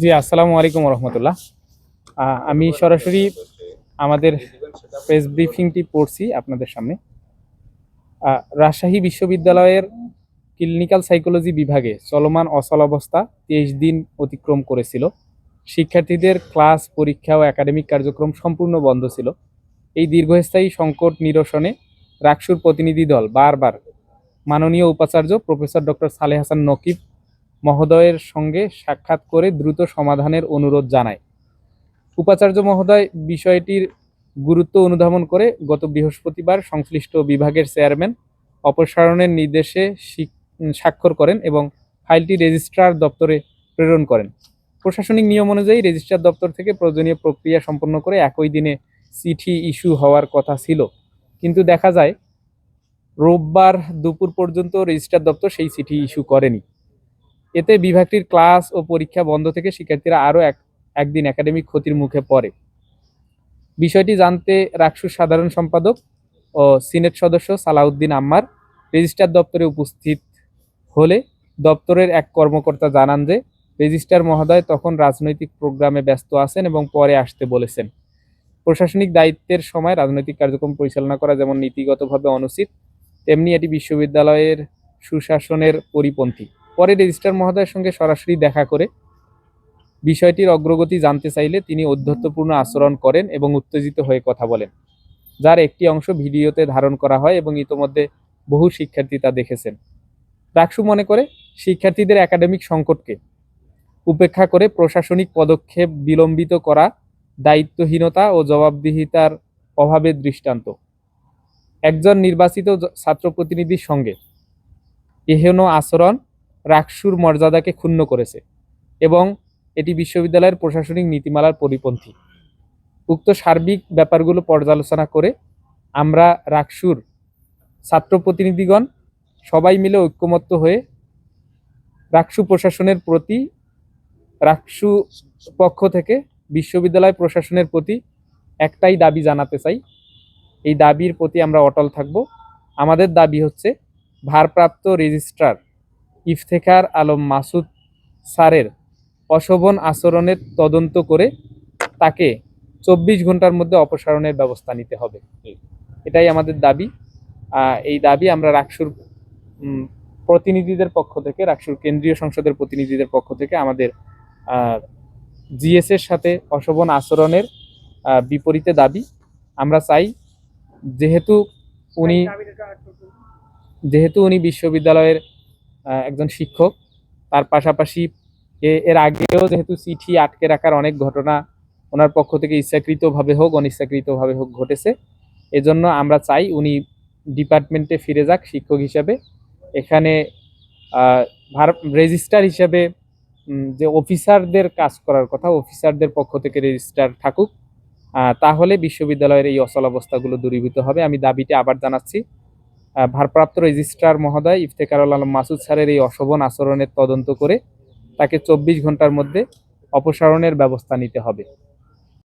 জি, আসসালামু আলাইকুম রহমতুল্লাহ। আমি সরাসরি আমাদের প্রেস ব্রিফিংটি পড়ছি আপনাদের সামনে। রাজশাহী বিশ্ববিদ্যালয়ের ক্লিনিক্যাল সাইকোলজি বিভাগে চলমান অচলাবস্থা তেইশ দিন অতিক্রম করেছিল। শিক্ষার্থীদের ক্লাস পরীক্ষা ও একাডেমিক কার্যক্রম সম্পূর্ণ বন্ধ ছিল। এই দীর্ঘস্থায়ী সংকট নিরসনে রাকসুর প্রতিনিধি দল বারবার মাননীয় উপাচার্য প্রফেসর ডক্টর সালেহ হাসান নকিব মহোদয়ের সঙ্গে সাক্ষাৎ করে দ্রুত সমাধানের অনুরোধ জানায়। উপাচার্য মহোদয় বিষয়টির গুরুত্ব অনুধাবন করে গত বৃহস্পতিবার সংশ্লিষ্ট বিভাগের চেয়ারম্যান অপসারণের নির্দেশে স্বাক্ষর করেন এবং ফাইলটি রেজিস্ট্রার দপ্তরে প্রেরণ করেন। প্রশাসনিক নিয়ম অনুযায়ী রেজিস্ট্রার দপ্তর থেকে প্রয়োজনীয় প্রক্রিয়া সম্পন্ন করে একই দিনে চিঠি ইস্যু হওয়ার কথা ছিল। কিন্তু দেখা যায়, রোববার দুপুর পর্যন্ত রেজিস্ট্রার দপ্তর সেই চিঠি ইস্যু করেনি। এতে বিভাগটির ক্লাস ও পরীক্ষা বন্ধ থেকে শিক্ষার্থীরা আরও এক, একদিন একাডেমিক ক্ষতির মুখে পড়ে। বিষয়টি জানতে রাকসুর সাধারণ সম্পাদক ও সিনেট সদস্য সালাউদ্দিন আম্মার রেজিস্ট্রার দপ্তরে উপস্থিত হলে দপ্তরের এক কর্মকর্তা জানান যে, রেজিস্ট্রার মহোদয় তখন রাজনৈতিক প্রোগ্রামে ব্যস্ত আছেন এবং পরে আসতে বলেছেন। প্রশাসনিক দায়িত্বের সময় রাজনৈতিক কার্যক্রম পরিচালনা করা যেমন নীতিগতভাবে অনুচিত, তেমনি এটি বিশ্ববিদ্যালয়ের সুশাসনের পরিপন্থী। পরে রেজিস্ট্রার মহোদয়ের সঙ্গে সরাসরি দেখা করে বিষয়টির অগ্রগতি জানতে চাইলে তিনি ঔদ্ধত্যপূর্ণ আচরণ করেন এবং উত্তেজিত হয়ে কথা বলেন, যার একটি অংশ ভিডিওতে ধারণ করা হয় এবং ইতোমধ্যে বহু শিক্ষার্থী তা দেখেছেন। রাকসু মনে করে, শিক্ষার্থীদের একাডেমিক সংকটকে উপেক্ষা করে প্রশাসনিক পদক্ষেপ বিলম্বিত করা দায়িত্বহীনতা ও জবাবদিহিতার অভাবের দৃষ্টান্ত। একজন নির্বাচিত ছাত্র প্রতিনিধির সঙ্গে এহেন আচরণ রাকসুর মর্যাদাকে ক্ষুণ্ণ করেছে এবং এটি বিশ্ববিদ্যালয়ের প্রশাসনিক নীতিমালার পরিপন্থী। উক্ত সার্বিক ব্যাপারগুলো পর্যালোচনা করে আমরা রাকসুর ছাত্র প্রতিনিধিগণ সবাই মিলে ঐক্যমত্য হয়ে রাকসু প্রশাসনের প্রতি, রাকসু পক্ষ থেকে বিশ্ববিদ্যালয় প্রশাসনের প্রতি একটাই দাবি জানাতে চাই। এই দাবির প্রতি আমরা অটল থাকব। আমাদের দাবি হচ্ছে ভারপ্রাপ্ত রেজিস্ট্রার ইফতেখার আলম মাসুদ স্যারের অশোভন আচরণের তদন্ত করে তাকে চব্বিশ ঘণ্টার মধ্যে অপসারণের ব্যবস্থা নিতে হবে। এটাই আমাদের দাবি। এই দাবি আমরা রাকসুর প্রতিনিধিদের পক্ষ থেকে রাকসুর কেন্দ্রীয় সংসদের প্রতিনিধিদের পক্ষ থেকে আমাদের জিএস এর সাথে অশোভন আচরণের বিপরীতে দাবি। আমরা চাই যেহেতু উনি যেহেতু উনি বিশ্ববিদ্যালয়ের একজন শিক্ষক। তার পাশাপাশি এর আগেও যেহেতু চিঠি আটকে রাখার অনেক ঘটনা ওনার পক্ষ থেকে ইচ্ছাকৃতভাবে হোক, অনিচ্ছাকৃতভাবে হোক ঘটেছে। এজন্য আমরা চাই উনি ডিপার্টমেন্টে ফিরে যাক শিক্ষক হিসাবে। এখানে রেজিস্ট্রার হিসাবে যে অফিসারদের কাজ করার কথা, অফিসারদের পক্ষ থেকে রেজিস্ট্রার থাকুক। তাহলে বিশ্ববিদ্যালয়ের এই অচলাবস্থাগুলো দূরীভূত হবে। আমি দাবিটি আবার জানাচ্ছি। ভারপ্রাপ্ত রেজিস্ট্রার মহোদয় ইফতেকার আলম মাসুদ স্যারের এই অশোভন আচরণের তদন্ত করে তাকে চব্বিশ ঘণ্টার মধ্যে অপসারণের ব্যবস্থা নিতে হবে।